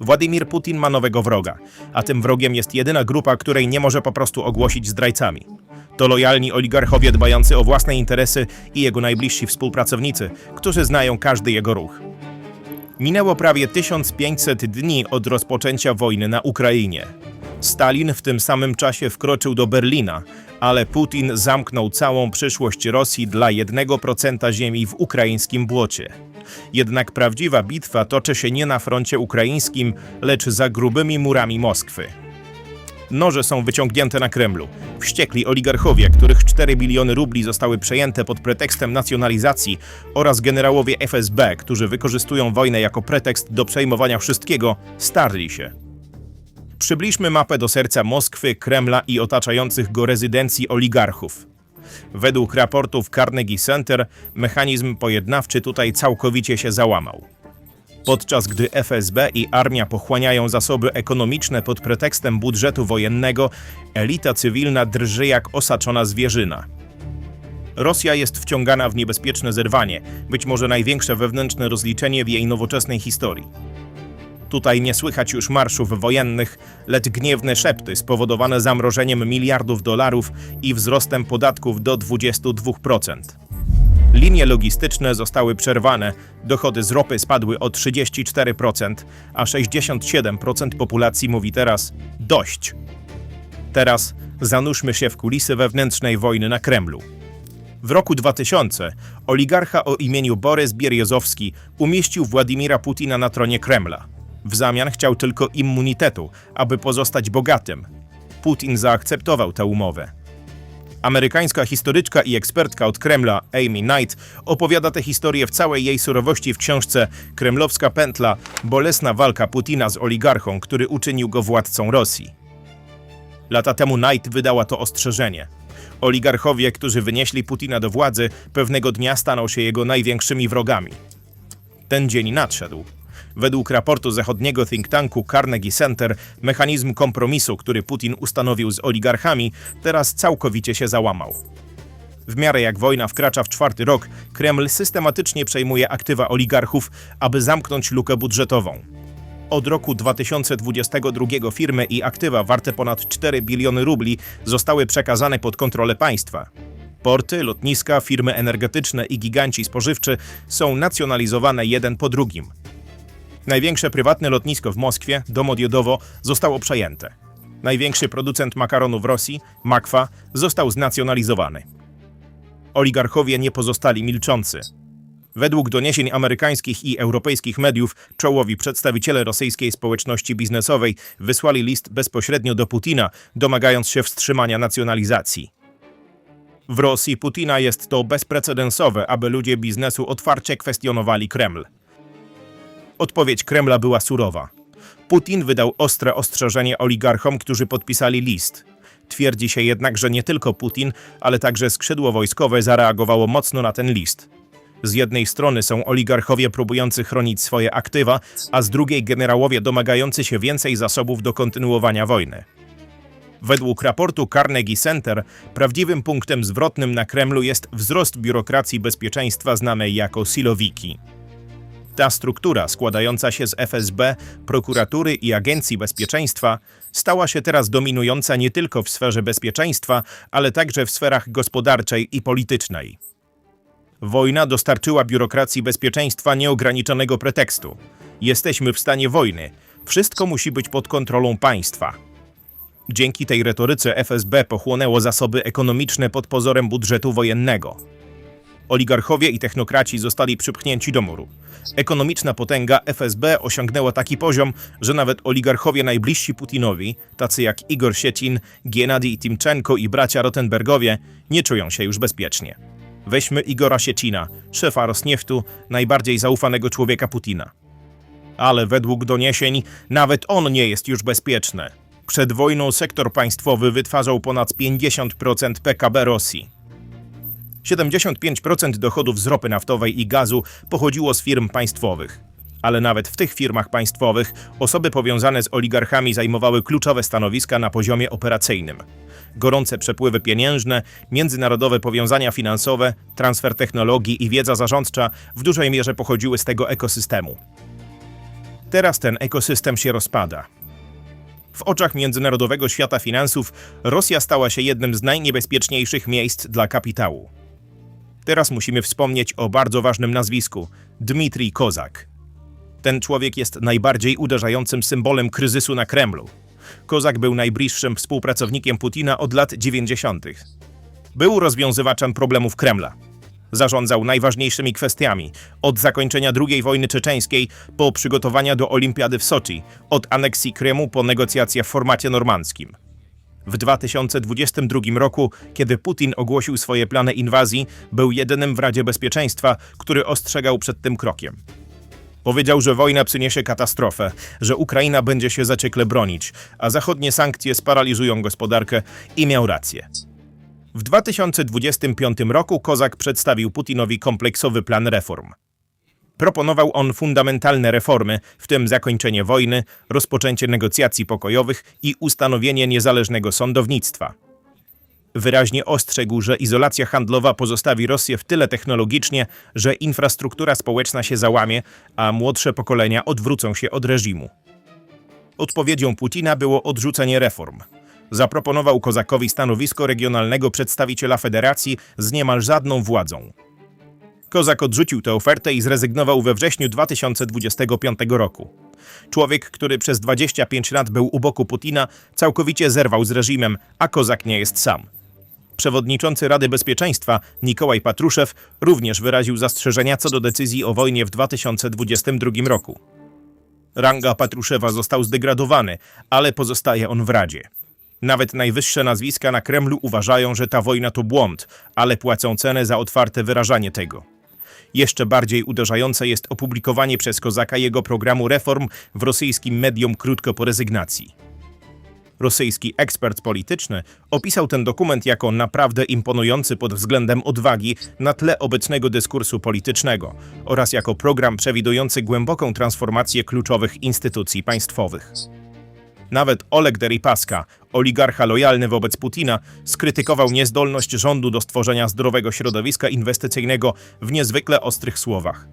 Władimir Putin ma nowego wroga, a tym wrogiem jest jedyna grupa, której nie może po prostu ogłosić zdrajcami. To lojalni oligarchowie dbający o własne interesy i jego najbliżsi współpracownicy, którzy znają każdy jego ruch. Minęło prawie 1500 dni od rozpoczęcia wojny na Ukrainie. Stalin w tym samym czasie wkroczył do Berlina, ale Putin zamknął całą przyszłość Rosji dla 1% ziemi w ukraińskim błocie. Jednak prawdziwa bitwa toczy się nie na froncie ukraińskim, lecz za grubymi murami Moskwy. Noże są wyciągnięte na Kremlu. Wściekli oligarchowie, których 4 biliony rubli zostały przejęte pod pretekstem nacjonalizacji oraz generałowie FSB, którzy wykorzystują wojnę jako pretekst do przejmowania wszystkiego, starli się. Przybliżmy mapę do serca Moskwy, Kremla i otaczających go rezydencji oligarchów. Według raportów Carnegie Center mechanizm pojednawczy tutaj całkowicie się załamał. Podczas gdy FSB i armia pochłaniają zasoby ekonomiczne pod pretekstem budżetu wojennego, elita cywilna drży jak osaczona zwierzyna. Rosja jest wciągana w niebezpieczne zerwanie, być może największe wewnętrzne rozliczenie w jej nowoczesnej historii. Tutaj nie słychać już marszów wojennych, lecz gniewne szepty spowodowane zamrożeniem miliardów dolarów i wzrostem podatków do 22%. Linie logistyczne zostały przerwane, dochody z ropy spadły o 34%, a 67% populacji mówi teraz dość. Teraz zanurzmy się w kulisy wewnętrznej wojny na Kremlu. W roku 2000 oligarcha o imieniu Borys Bierjozowski umieścił Władimira Putina na tronie Kremla. W zamian chciał tylko immunitetu, aby pozostać bogatym. Putin zaakceptował tę umowę. Amerykańska historyczka i ekspertka od Kremla, Amy Knight, opowiada tę historię w całej jej surowości w książce Kremlowska pętla Bolesna walka Putina z oligarchą, który uczynił go władcą Rosji. Lata temu Knight wydała to ostrzeżenie. Oligarchowie, którzy wynieśli Putina do władzy, pewnego dnia staną się jego największymi wrogami. Ten dzień nadszedł. Według raportu zachodniego think tanku Carnegie Center, mechanizm kompromisu, który Putin ustanowił z oligarchami, teraz całkowicie się załamał. W miarę jak wojna wkracza w czwarty rok, Kreml systematycznie przejmuje aktywa oligarchów, aby zamknąć lukę budżetową. Od roku 2022 firmy i aktywa warte ponad 4 biliony rubli zostały przekazane pod kontrolę państwa. Porty, lotniska, firmy energetyczne i giganci spożywczy są nacjonalizowane jeden po drugim. Największe prywatne lotnisko w Moskwie, Domodiodowo, zostało przejęte. Największy producent makaronu w Rosji, Makwa, został znacjonalizowany. Oligarchowie nie pozostali milczący. Według doniesień amerykańskich i europejskich mediów, czołowi przedstawiciele rosyjskiej społeczności biznesowej wysłali list bezpośrednio do Putina, domagając się wstrzymania nacjonalizacji. W Rosji Putina jest to bezprecedensowe, aby ludzie biznesu otwarcie kwestionowali Kreml. Odpowiedź Kremla była surowa. Putin wydał ostre ostrzeżenie oligarchom, którzy podpisali list. Twierdzi się jednak, że nie tylko Putin, ale także skrzydło wojskowe zareagowało mocno na ten list. Z jednej strony są oligarchowie próbujący chronić swoje aktywa, a z drugiej generałowie domagający się więcej zasobów do kontynuowania wojny. Według raportu Carnegie Center prawdziwym punktem zwrotnym na Kremlu jest wzrost biurokracji bezpieczeństwa znanej jako silowiki. Ta struktura, składająca się z FSB, prokuratury i Agencji Bezpieczeństwa, stała się teraz dominująca nie tylko w sferze bezpieczeństwa, ale także w sferach gospodarczej i politycznej. Wojna dostarczyła biurokracji bezpieczeństwa nieograniczonego pretekstu. Jesteśmy w stanie wojny. Wszystko musi być pod kontrolą państwa. Dzięki tej retoryce FSB pochłonęło zasoby ekonomiczne pod pozorem budżetu wojennego. Oligarchowie i technokraci zostali przypchnięci do muru. Ekonomiczna potęga FSB osiągnęła taki poziom, że nawet oligarchowie najbliżsi Putinowi, tacy jak Igor Sietin, Gennady Timczenko i bracia Rotenbergowie, nie czują się już bezpiecznie. Weźmy Igora Sietina, szefa Rosnieftu, najbardziej zaufanego człowieka Putina. Ale według doniesień nawet on nie jest już bezpieczny. Przed wojną sektor państwowy wytwarzał ponad 50% PKB Rosji. 75% dochodów z ropy naftowej i gazu pochodziło z firm państwowych. Ale nawet w tych firmach państwowych osoby powiązane z oligarchami zajmowały kluczowe stanowiska na poziomie operacyjnym. Gorące przepływy pieniężne, międzynarodowe powiązania finansowe, transfer technologii i wiedza zarządcza w dużej mierze pochodziły z tego ekosystemu. Teraz ten ekosystem się rozpada. W oczach międzynarodowego świata finansów Rosja stała się jednym z najniebezpieczniejszych miejsc dla kapitału. Teraz musimy wspomnieć o bardzo ważnym nazwisku Dmitrij Kozak. Ten człowiek jest najbardziej uderzającym symbolem kryzysu na Kremlu. Kozak był najbliższym współpracownikiem Putina od lat 90. Był rozwiązywaczem problemów Kremla. Zarządzał najważniejszymi kwestiami, od zakończenia II wojny czeczeńskiej po przygotowania do Olimpiady w Soczi, od aneksji Krymu po negocjacje w formacie normandzkim. W 2022 roku, kiedy Putin ogłosił swoje plany inwazji, był jedynym w Radzie Bezpieczeństwa, który ostrzegał przed tym krokiem. Powiedział, że wojna przyniesie katastrofę, że Ukraina będzie się zaciekle bronić, a zachodnie sankcje sparaliżują gospodarkę i miał rację. W 2025 roku Kozak przedstawił Putinowi kompleksowy plan reform. Proponował on fundamentalne reformy, w tym zakończenie wojny, rozpoczęcie negocjacji pokojowych i ustanowienie niezależnego sądownictwa. Wyraźnie ostrzegł, że izolacja handlowa pozostawi Rosję w tyle technologicznie, że infrastruktura społeczna się załamie, a młodsze pokolenia odwrócą się od reżimu. Odpowiedzią Putina było odrzucenie reform. Zaproponował Kozakowi stanowisko regionalnego przedstawiciela federacji z niemal żadną władzą. Kozak odrzucił tę ofertę i zrezygnował we wrześniu 2025 roku. Człowiek, który przez 25 lat był u boku Putina, całkowicie zerwał z reżimem, a Kozak nie jest sam. Przewodniczący Rady Bezpieczeństwa Nikołaj Patruszew również wyraził zastrzeżenia co do decyzji o wojnie w 2022 roku. Ranga Patruszewa został zdegradowany, ale pozostaje on w Radzie. Nawet najwyższe nazwiska na Kremlu uważają, że ta wojna to błąd, ale płacą cenę za otwarte wyrażanie tego. Jeszcze bardziej uderzające jest opublikowanie przez Kozaka jego programu reform w rosyjskim medium krótko po rezygnacji. Rosyjski ekspert polityczny opisał ten dokument jako naprawdę imponujący pod względem odwagi na tle obecnego dyskursu politycznego oraz jako program przewidujący głęboką transformację kluczowych instytucji państwowych. Nawet Oleg Deripaska, oligarcha lojalny wobec Putina, skrytykował niezdolność rządu do stworzenia zdrowego środowiska inwestycyjnego w niezwykle ostrych słowach.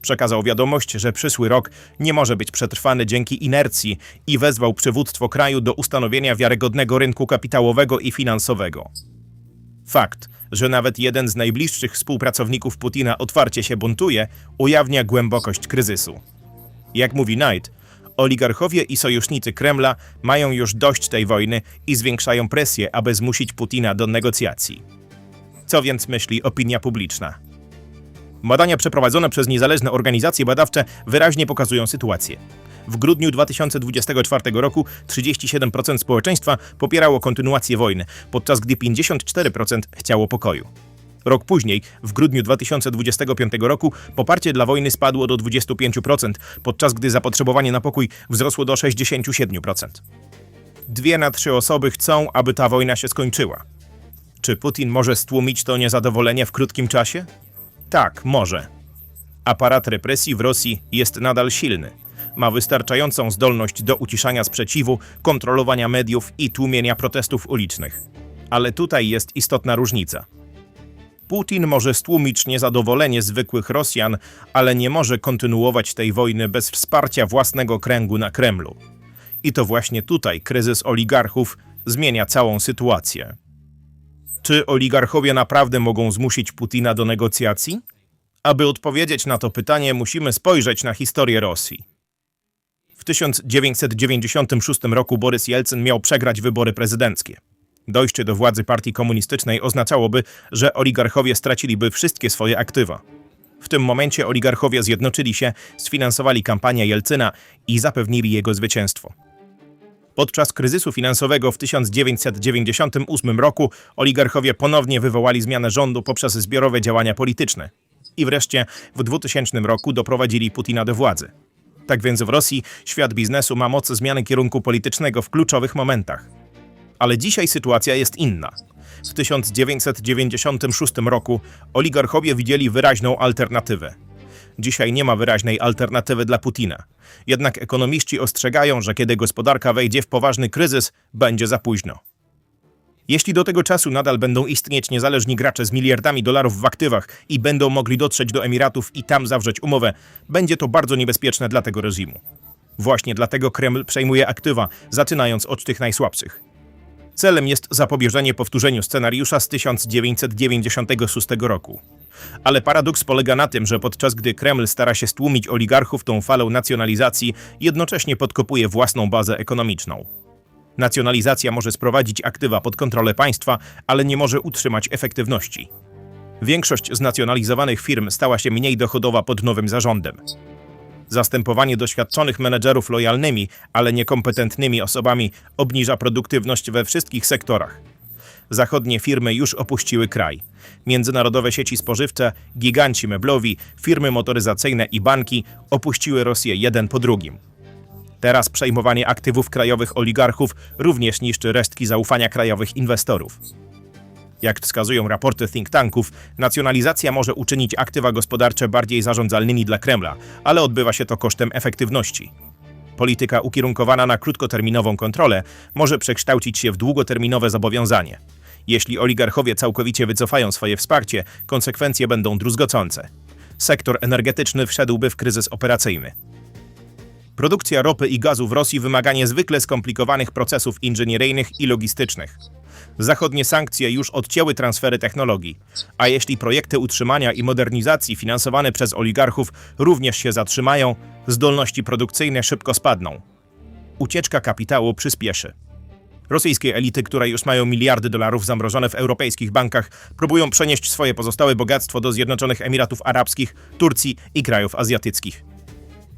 Przekazał wiadomość, że przyszły rok nie może być przetrwany dzięki inercji i wezwał przywództwo kraju do ustanowienia wiarygodnego rynku kapitałowego i finansowego. Fakt, że nawet jeden z najbliższych współpracowników Putina otwarcie się buntuje, ujawnia głębokość kryzysu. Jak mówi Knight, oligarchowie i sojusznicy Kremla mają już dość tej wojny i zwiększają presję, aby zmusić Putina do negocjacji. Co więc myśli opinia publiczna? Badania przeprowadzone przez niezależne organizacje badawcze wyraźnie pokazują sytuację. W grudniu 2024 roku 37% społeczeństwa popierało kontynuację wojny, podczas gdy 54% chciało pokoju. Rok później, w grudniu 2025 roku, poparcie dla wojny spadło do 25%, podczas gdy zapotrzebowanie na pokój wzrosło do 67%. Dwie na trzy osoby chcą, aby ta wojna się skończyła. Czy Putin może stłumić to niezadowolenie w krótkim czasie? Tak, może. Aparat represji w Rosji jest nadal silny. Ma wystarczającą zdolność do uciszania sprzeciwu, kontrolowania mediów i tłumienia protestów ulicznych. Ale tutaj jest istotna różnica. Putin może stłumić niezadowolenie zwykłych Rosjan, ale nie może kontynuować tej wojny bez wsparcia własnego kręgu na Kremlu. I to właśnie tutaj kryzys oligarchów zmienia całą sytuację. Czy oligarchowie naprawdę mogą zmusić Putina do negocjacji? Aby odpowiedzieć na to pytanie, musimy spojrzeć na historię Rosji. W 1996 roku Borys Jelcyn miał przegrać wybory prezydenckie. Dojście do władzy partii komunistycznej oznaczałoby, że oligarchowie straciliby wszystkie swoje aktywa. W tym momencie oligarchowie zjednoczyli się, sfinansowali kampanię Jelcyna i zapewnili jego zwycięstwo. Podczas kryzysu finansowego w 1998 roku oligarchowie ponownie wywołali zmianę rządu poprzez zbiorowe działania polityczne. I wreszcie w 2000 roku doprowadzili Putina do władzy. Tak więc w Rosji świat biznesu ma moc zmiany kierunku politycznego w kluczowych momentach. Ale dzisiaj sytuacja jest inna. W 1996 roku oligarchowie widzieli wyraźną alternatywę. Dzisiaj nie ma wyraźnej alternatywy dla Putina. Jednak ekonomiści ostrzegają, że kiedy gospodarka wejdzie w poważny kryzys, będzie za późno. Jeśli do tego czasu nadal będą istnieć niezależni gracze z miliardami dolarów w aktywach i będą mogli dotrzeć do Emiratów i tam zawrzeć umowę, będzie to bardzo niebezpieczne dla tego reżimu. Właśnie dlatego Kreml przejmuje aktywa, zaczynając od tych najsłabszych. Celem jest zapobieżenie powtórzeniu scenariusza z 1996 roku. Ale paradoks polega na tym, że podczas gdy Kreml stara się stłumić oligarchów tą falą nacjonalizacji, jednocześnie podkopuje własną bazę ekonomiczną. Nacjonalizacja może sprowadzić aktywa pod kontrolę państwa, ale nie może utrzymać efektywności. Większość znacjonalizowanych firm stała się mniej dochodowa pod nowym zarządem. Zastępowanie doświadczonych menedżerów lojalnymi, ale niekompetentnymi osobami obniża produktywność we wszystkich sektorach. Zachodnie firmy już opuściły kraj. Międzynarodowe sieci spożywcze, giganci meblowi, firmy motoryzacyjne i banki opuściły Rosję jeden po drugim. Teraz przejmowanie aktywów krajowych oligarchów również niszczy resztki zaufania krajowych inwestorów. Jak wskazują raporty think tanków, nacjonalizacja może uczynić aktywa gospodarcze bardziej zarządzalnymi dla Kremla, ale odbywa się to kosztem efektywności. Polityka ukierunkowana na krótkoterminową kontrolę może przekształcić się w długoterminowe zobowiązanie. Jeśli oligarchowie całkowicie wycofają swoje wsparcie, konsekwencje będą druzgocące. Sektor energetyczny wszedłby w kryzys operacyjny. Produkcja ropy i gazu w Rosji wymaga niezwykle skomplikowanych procesów inżynieryjnych i logistycznych. Zachodnie sankcje już odcięły transfery technologii, a jeśli projekty utrzymania i modernizacji finansowane przez oligarchów również się zatrzymają, zdolności produkcyjne szybko spadną. Ucieczka kapitału przyspieszy. Rosyjskie elity, które już mają miliardy dolarów zamrożone w europejskich bankach, próbują przenieść swoje pozostałe bogactwo do Zjednoczonych Emiratów Arabskich, Turcji i krajów azjatyckich.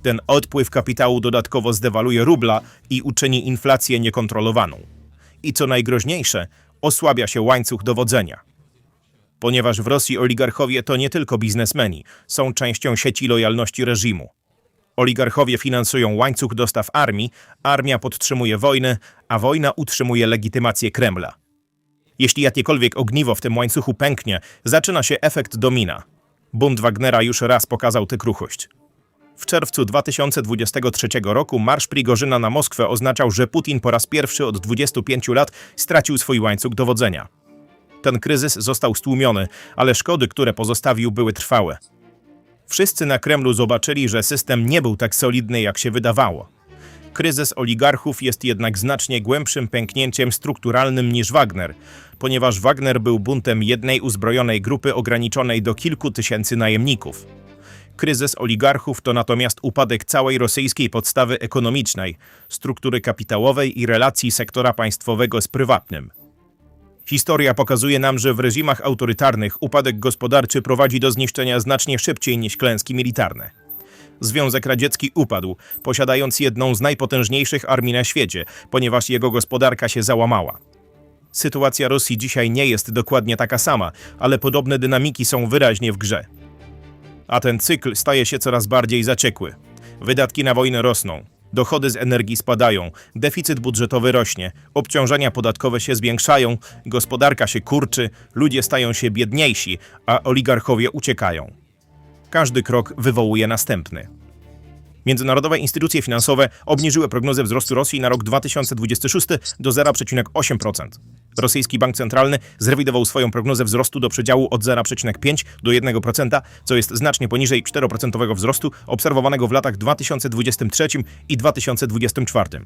Ten odpływ kapitału dodatkowo zdewaluje rubla i uczyni inflację niekontrolowaną. I co najgroźniejsze, osłabia się łańcuch dowodzenia. Ponieważ w Rosji oligarchowie to nie tylko biznesmeni, są częścią sieci lojalności reżimu. Oligarchowie finansują łańcuch dostaw armii, armia podtrzymuje wojnę, a wojna utrzymuje legitymację Kremla. Jeśli jakiekolwiek ogniwo w tym łańcuchu pęknie, zaczyna się efekt domina. Bunt Wagnera już raz pokazał tę kruchość. W czerwcu 2023 roku marsz Prigorzyna na Moskwę oznaczał, że Putin po raz pierwszy od 25 lat stracił swój łańcuch dowodzenia. Ten kryzys został stłumiony, ale szkody, które pozostawił, były trwałe. Wszyscy na Kremlu zobaczyli, że system nie był tak solidny, jak się wydawało. Kryzys oligarchów jest jednak znacznie głębszym pęknięciem strukturalnym niż Wagner, ponieważ Wagner był buntem jednej uzbrojonej grupy ograniczonej do kilku tysięcy najemników. Kryzys oligarchów to natomiast upadek całej rosyjskiej podstawy ekonomicznej, struktury kapitałowej i relacji sektora państwowego z prywatnym. Historia pokazuje nam, że w reżimach autorytarnych upadek gospodarczy prowadzi do zniszczenia znacznie szybciej niż klęski militarne. Związek Radziecki upadł, posiadając jedną z najpotężniejszych armii na świecie, ponieważ jego gospodarka się załamała. Sytuacja Rosji dzisiaj nie jest dokładnie taka sama, ale podobne dynamiki są wyraźnie w grze a ten cykl staje się coraz bardziej zaciekły. Wydatki na wojnę rosną, dochody z energii spadają, deficyt budżetowy rośnie, obciążenia podatkowe się zwiększają, gospodarka się kurczy, ludzie stają się biedniejsi, a oligarchowie uciekają. Każdy krok wywołuje następny. Międzynarodowe instytucje finansowe obniżyły prognozę wzrostu Rosji na rok 2026 do 0,8%. Rosyjski Bank Centralny zrewidował swoją prognozę wzrostu do przedziału od 0,5 do 1%, co jest znacznie poniżej 4% wzrostu obserwowanego w latach 2023 i 2024.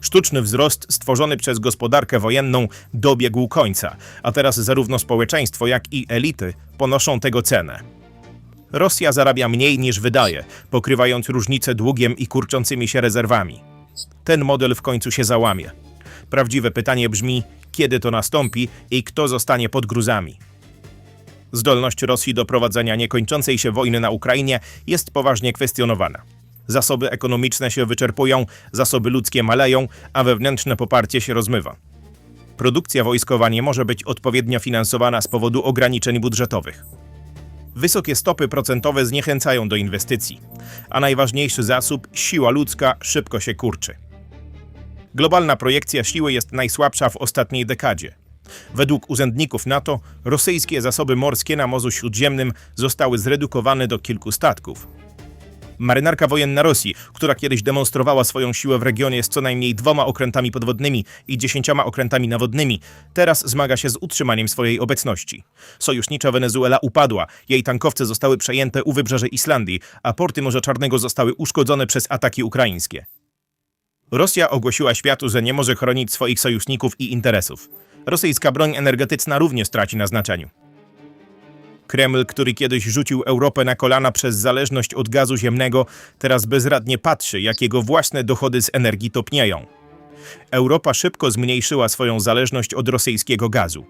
Sztuczny wzrost stworzony przez gospodarkę wojenną dobiegł końca, a teraz zarówno społeczeństwo, jak i elity ponoszą tego cenę. Rosja zarabia mniej niż wydaje, pokrywając różnice długiem i kurczącymi się rezerwami. Ten model w końcu się załamie. Prawdziwe pytanie brzmi, kiedy to nastąpi i kto zostanie pod gruzami. Zdolność Rosji do prowadzenia niekończącej się wojny na Ukrainie jest poważnie kwestionowana. Zasoby ekonomiczne się wyczerpują, zasoby ludzkie maleją, a wewnętrzne poparcie się rozmywa. Produkcja wojskowa nie może być odpowiednio finansowana z powodu ograniczeń budżetowych. Wysokie stopy procentowe zniechęcają do inwestycji, a najważniejszy zasób, siła ludzka, szybko się kurczy. Globalna projekcja siły jest najsłabsza w ostatniej dekadzie. Według urzędników NATO rosyjskie zasoby morskie na Morzu Śródziemnym zostały zredukowane do kilku statków. Marynarka wojenna Rosji, która kiedyś demonstrowała swoją siłę w regionie z co najmniej dwoma okrętami podwodnymi i dziesięcioma okrętami nawodnymi, teraz zmaga się z utrzymaniem swojej obecności. Sojusznicza Wenezuela upadła, jej tankowce zostały przejęte u wybrzeży Islandii, a porty Morza Czarnego zostały uszkodzone przez ataki ukraińskie. Rosja ogłosiła światu, że nie może chronić swoich sojuszników i interesów. Rosyjska broń energetyczna również traci na znaczeniu. Kreml, który kiedyś rzucił Europę na kolana przez zależność od gazu ziemnego, teraz bezradnie patrzy, jak jego własne dochody z energii topnieją. Europa szybko zmniejszyła swoją zależność od rosyjskiego gazu.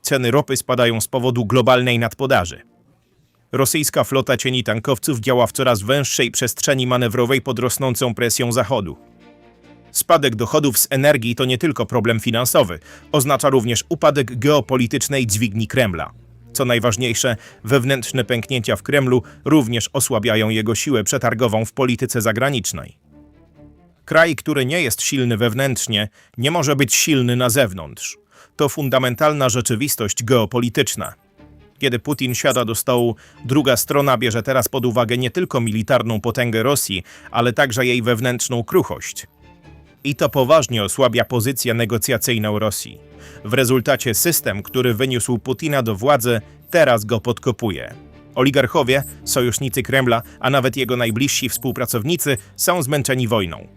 Ceny ropy spadają z powodu globalnej nadpodaży. Rosyjska flota cieni tankowców działa w coraz węższej przestrzeni manewrowej pod rosnącą presją Zachodu. Spadek dochodów z energii to nie tylko problem finansowy, oznacza również upadek geopolitycznej dźwigni Kremla. Co najważniejsze, wewnętrzne pęknięcia w Kremlu również osłabiają jego siłę przetargową w polityce zagranicznej. Kraj, który nie jest silny wewnętrznie, nie może być silny na zewnątrz. To fundamentalna rzeczywistość geopolityczna. Kiedy Putin siada do stołu, druga strona bierze teraz pod uwagę nie tylko militarną potęgę Rosji, ale także jej wewnętrzną kruchość. I to poważnie osłabia pozycję negocjacyjną Rosji. W rezultacie system, który wyniósł Putina do władzy, teraz go podkopuje. Oligarchowie, sojusznicy Kremla, a nawet jego najbliżsi współpracownicy są zmęczeni wojną.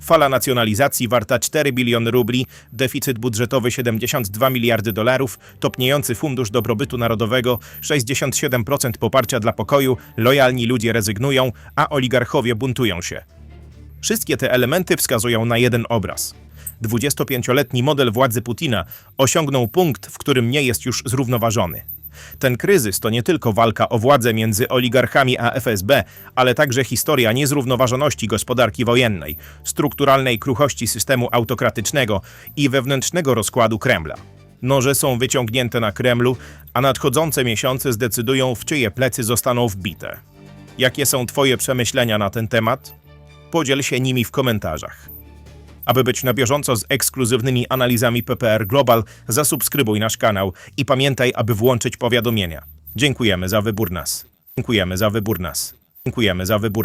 Fala nacjonalizacji warta 4 biliony rubli, deficyt budżetowy 72 miliardy dolarów, topniejący fundusz dobrobytu narodowego, 67% poparcia dla pokoju, lojalni ludzie rezygnują, a oligarchowie buntują się. Wszystkie te elementy wskazują na jeden obraz. 25-letni model władzy Putina osiągnął punkt, w którym nie jest już zrównoważony. Ten kryzys to nie tylko walka o władzę między oligarchami a FSB, ale także historia niezrównoważoności gospodarki wojennej, strukturalnej kruchości systemu autokratycznego i wewnętrznego rozkładu Kremla. Noże są wyciągnięte na Kremlu, a nadchodzące miesiące zdecydują, w czyje plecy zostaną wbite. Jakie są Twoje przemyślenia na ten temat? Podziel się nimi w komentarzach. Aby być na bieżąco z ekskluzywnymi analizami PPR Global, zasubskrybuj nasz kanał i pamiętaj, aby włączyć powiadomienia. Dziękujemy za wybór nas. Dziękujemy za wybór nas. Dziękujemy za wybór nas.